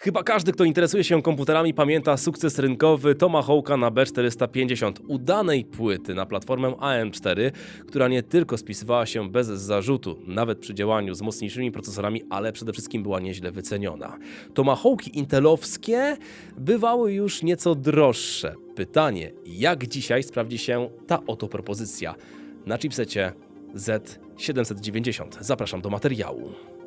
Chyba każdy, kto interesuje się komputerami, pamięta sukces rynkowy Tomahawka na B450, udanej płyty na platformę AM4, która nie tylko spisywała się bez zarzutu, nawet przy działaniu z mocniejszymi procesorami, ale przede wszystkim była nieźle wyceniona. Tomahawki intelowskie bywały już nieco droższe. Pytanie, jak dzisiaj sprawdzi się ta oto propozycja na chipsecie Z790? Zapraszam do materiału.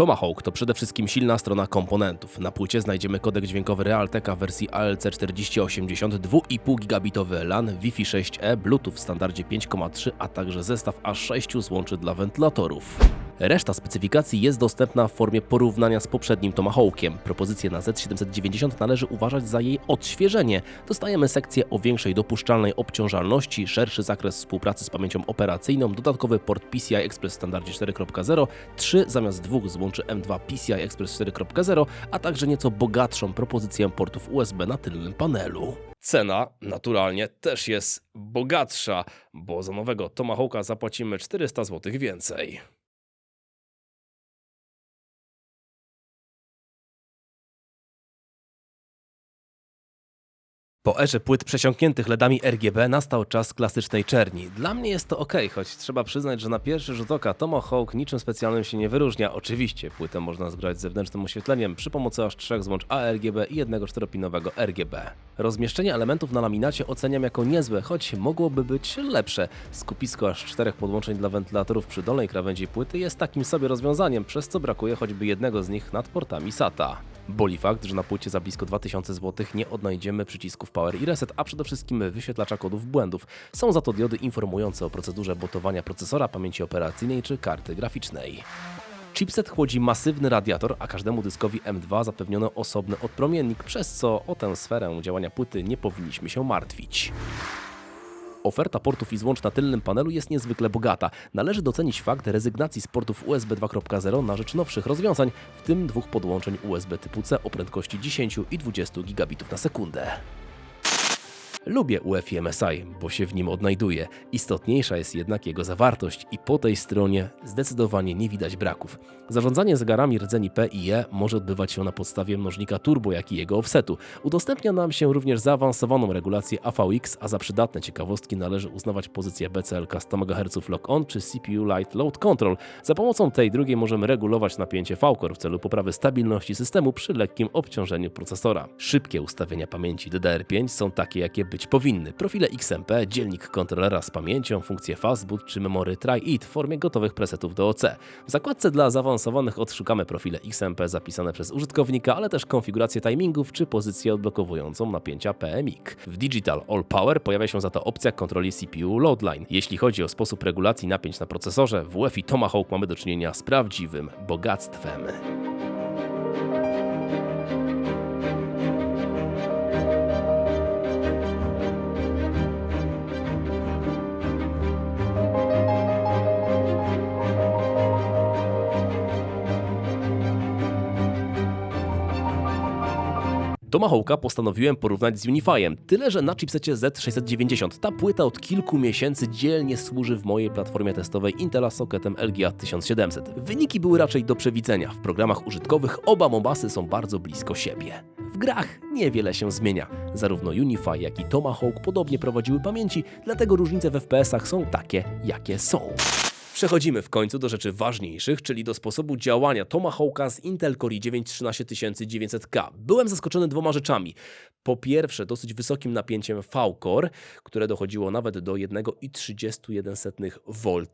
Tomahawk to przede wszystkim silna strona komponentów. Na płycie znajdziemy kodek dźwiękowy Realtek w wersji ALC4080, 2,5 gigabitowy LAN, Wi-Fi 6E, Bluetooth w standardzie 5,3, a także zestaw aż 6 złączy dla wentylatorów. Reszta specyfikacji jest dostępna w formie porównania z poprzednim Tomahawkiem. Propozycję na Z790 należy uważać za jej odświeżenie. Dostajemy sekcję o większej dopuszczalnej obciążalności, szerszy zakres współpracy z pamięcią operacyjną, dodatkowy port PCI Express w standardzie 4.0, 3 zamiast 2 złączy M2 PCI Express 4.0, a także nieco bogatszą propozycję portów USB na tylnym panelu. Cena naturalnie też jest bogatsza, bo za nowego Tomahawka zapłacimy 400 zł więcej. Po erze płyt przesiąkniętych LEDami RGB nastał czas klasycznej czerni. Dla mnie jest to ok, choć trzeba przyznać, że na pierwszy rzut oka Tomahawk niczym specjalnym się nie wyróżnia. Oczywiście płytę można zgrać zewnętrznym oświetleniem przy pomocy aż trzech złącz ARGB i jednego czteropinowego RGB. Rozmieszczenie elementów na laminacie oceniam jako niezłe, choć mogłoby być lepsze. Skupisko aż czterech podłączeń dla wentylatorów przy dolnej krawędzi płyty jest takim sobie rozwiązaniem, przez co brakuje choćby jednego z nich nad portami SATA. Boli fakt, że na płycie za blisko 2000 zł nie odnajdziemy przycisków Power i Reset, a przede wszystkim wyświetlacza kodów błędów. Są za to diody informujące o procedurze botowania procesora, pamięci operacyjnej czy karty graficznej. Chipset chłodzi masywny radiator, a każdemu dyskowi M2 zapewniono osobny odpromiennik, przez co o tę sferę działania płyty nie powinniśmy się martwić. Oferta portów i złącz na tylnym panelu jest niezwykle bogata. Należy docenić fakt rezygnacji z portów USB 2.0 na rzecz nowszych rozwiązań, w tym dwóch podłączeń USB typu C o prędkości 10 i 20 gigabitów na sekundę. Lubię UEFI MSI, bo się w nim odnajduję. Istotniejsza jest jednak jego zawartość i po tej stronie zdecydowanie nie widać braków. Zarządzanie zegarami rdzeni P i E może odbywać się na podstawie mnożnika turbo, jak i jego offsetu. Udostępnia nam się również zaawansowaną regulację AVX, a za przydatne ciekawostki należy uznawać pozycję BCLK 100 MHz lock-on czy CPU Light Load Control. Za pomocą tej drugiej możemy regulować napięcie V-Core w celu poprawy stabilności systemu przy lekkim obciążeniu procesora. Szybkie ustawienia pamięci DDR5 są takie, jakie być powinny. Profile XMP, dzielnik kontrolera z pamięcią, funkcje Fastboot czy Memory Try-It w formie gotowych presetów do OC. W zakładce dla zaawansowanych odszukamy profile XMP zapisane przez użytkownika, ale też konfigurację timingów czy pozycję odblokowującą napięcia PMIC. W Digital All Power pojawia się za to opcja kontroli CPU Loadline. Jeśli chodzi o sposób regulacji napięć na procesorze, w UEFI Tomahawk mamy do czynienia z prawdziwym bogactwem. Tomahawka postanowiłem porównać z Unifyem, tyle że na chipsecie Z690 ta płyta od kilku miesięcy dzielnie służy w mojej platformie testowej Intela socketem LGA 1700. Wyniki były raczej do przewidzenia. W programach użytkowych oba mobasy są bardzo blisko siebie. W grach niewiele się zmienia. Zarówno Unify, jak i Tomahawk podobnie prowadziły pamięci, dlatego różnice w FPS-ach są takie, jakie są. Przechodzimy w końcu do rzeczy ważniejszych, czyli do sposobu działania Tomahawka z Intel Core i9 13900K. Byłem zaskoczony dwoma rzeczami. Po pierwsze, dosyć wysokim napięciem V-Core, które dochodziło nawet do 1,31 V.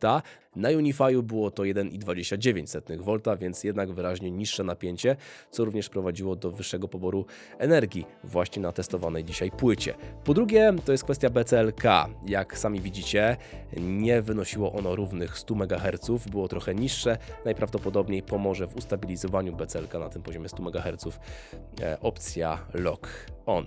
Na Unify'u było to 1,29 V, więc jednak wyraźnie niższe napięcie, co również prowadziło do wyższego poboru energii właśnie na testowanej dzisiaj płycie. Po drugie, to jest kwestia BCLK. Jak sami widzicie, nie wynosiło ono równych 100 MHz, było trochę niższe. Najprawdopodobniej pomoże w ustabilizowaniu BCLK na tym poziomie 100 MHz e, opcja Lock On.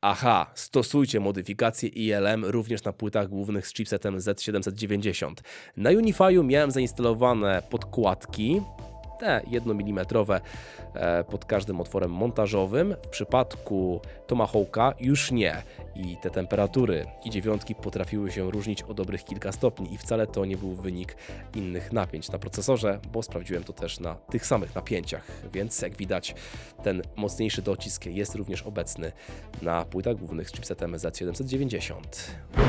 Aha, stosujcie modyfikacje ILM również na płytach głównych z chipsetem Z790. Na Unify'u miałem zainstalowane podkładki, te 1 mm e, pod każdym otworem montażowym. W przypadku Tomahawka już nie. I te temperatury i dziewiątki potrafiły się różnić o dobrych kilka stopni i wcale to nie był wynik innych napięć na procesorze, bo sprawdziłem to też na tych samych napięciach, więc jak widać ten mocniejszy docisk jest również obecny na płytach głównych z chipsetem Z790.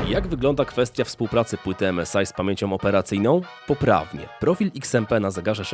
Jak wygląda kwestia współpracy płyty MSI z pamięcią operacyjną? Poprawnie. Profil XMP na zegarze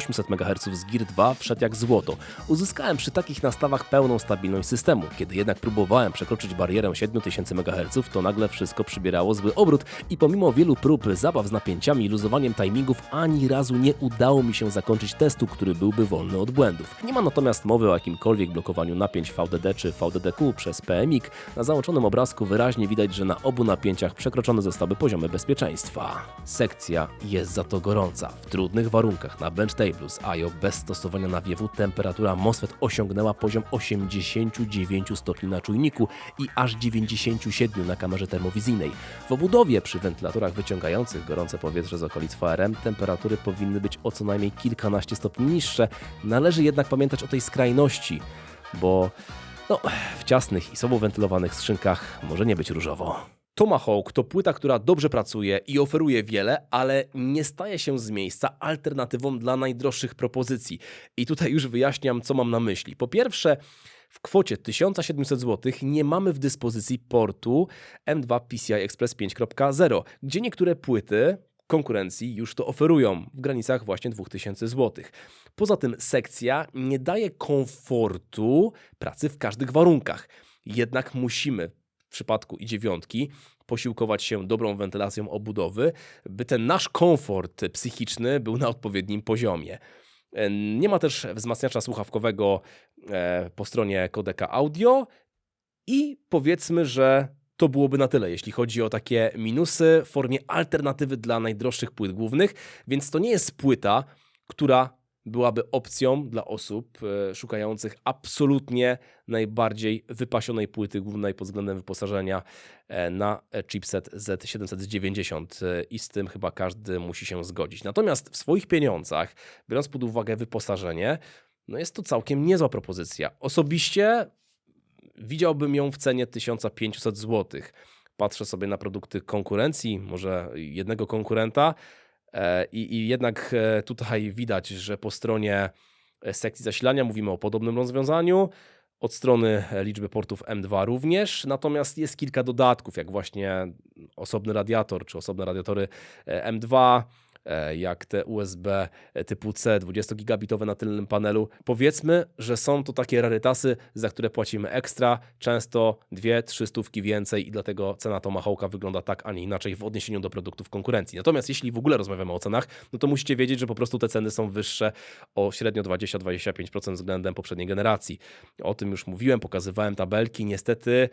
6800 MHz z Gear 2 wszedł jak złoto. Uzyskałem przy takich nastawach pełną stabilność systemu. Kiedy jednak próbowałem przekroczyć barierę 7000 MHz, to nagle wszystko przybierało zły obrót i pomimo wielu prób zabaw z napięciami i luzowaniem timingów, ani razu nie udało mi się zakończyć testu, który byłby wolny od błędów. Nie ma natomiast mowy o jakimkolwiek blokowaniu napięć VDD czy VDDQ przez PMIC. Na załączonym obrazku wyraźnie widać, że na obu napięciach przekroczone zostały poziomy bezpieczeństwa. Sekcja jest za to gorąca. W trudnych warunkach na bench z IO bez stosowania nawiewu temperatura MOSFET osiągnęła poziom 89 stopni na czujniku i aż 97 na kamerze termowizyjnej. W obudowie przy wentylatorach wyciągających gorące powietrze z okolic VRM temperatury powinny być o co najmniej kilkanaście stopni niższe. Należy jednak pamiętać o tej skrajności, bo no, w ciasnych i słabo wentylowanych skrzynkach może nie być różowo. Tomahawk to płyta, która dobrze pracuje i oferuje wiele, ale nie staje się z miejsca alternatywą dla najdroższych propozycji. I tutaj już wyjaśniam, co mam na myśli. Po pierwsze, w kwocie 1700 zł nie mamy w dyspozycji portu M2 PCI Express 5.0, gdzie niektóre płyty konkurencji już to oferują w granicach właśnie 2000 zł. Poza tym sekcja nie daje komfortu pracy w każdych warunkach. Jednak musimy przypadku i dziewiątki posiłkować się dobrą wentylacją obudowy, by ten nasz komfort psychiczny był na odpowiednim poziomie. E, Nie ma też wzmacniacza słuchawkowego e, po stronie kodeka audio i powiedzmy, że to byłoby na tyle, jeśli chodzi o takie minusy w formie alternatywy dla najdroższych płyt głównych, więc to nie jest płyta, która byłaby opcją dla osób e, szukających absolutnie najbardziej wypasionej płyty głównej pod względem wyposażenia e, na chipset Z790 e, i z tym chyba każdy musi się zgodzić. Natomiast w swoich pieniądzach, biorąc pod uwagę wyposażenie, no jest to całkiem niezła propozycja. Osobiście widziałbym ją w cenie 1500 zł. Patrzę sobie na produkty konkurencji, może jednego konkurenta, e, i, i jednak e, tutaj widać, że po stronie e, sekcji zasilania mówimy o podobnym rozwiązaniu. Od strony e, liczby portów M2 również, natomiast jest kilka dodatków, jak właśnie osobny radiator, czy osobne radiatory e, M2, e, jak te USB typu C 20-gigabitowe na tylnym panelu. Powiedzmy, że są to takie rarytasy, za które płacimy ekstra, często 2-3 stówki więcej i dlatego cena Tomahawka wygląda tak, a nie inaczej w odniesieniu do produktów konkurencji. Natomiast jeśli w ogóle rozmawiamy o cenach, no to musicie wiedzieć, że po prostu te ceny są wyższe o średnio 20-25% względem poprzedniej generacji. O tym już mówiłem, pokazywałem tabelki. Niestety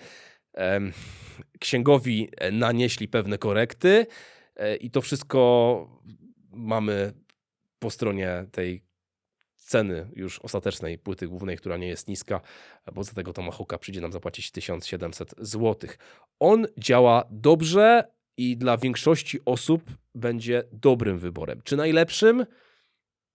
księgowi e, nanieśli pewne korekty e, i to wszystko mamy po stronie tej ceny już ostatecznej płyty głównej, która nie jest niska, bo za tego Tomahawka przyjdzie nam zapłacić 1700 zł. On działa dobrze i dla większości osób będzie dobrym wyborem. Czy najlepszym?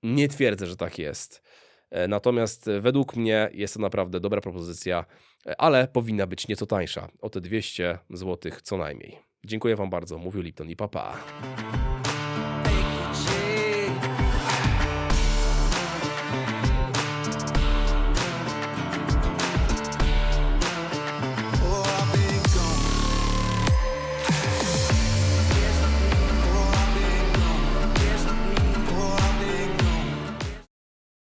Nie twierdzę, że tak jest. E, Natomiast e, według mnie jest to naprawdę dobra propozycja, e, ale powinna być nieco tańsza, o te 200 zł co najmniej. Dziękuję Wam bardzo, mówił Lipton i papa.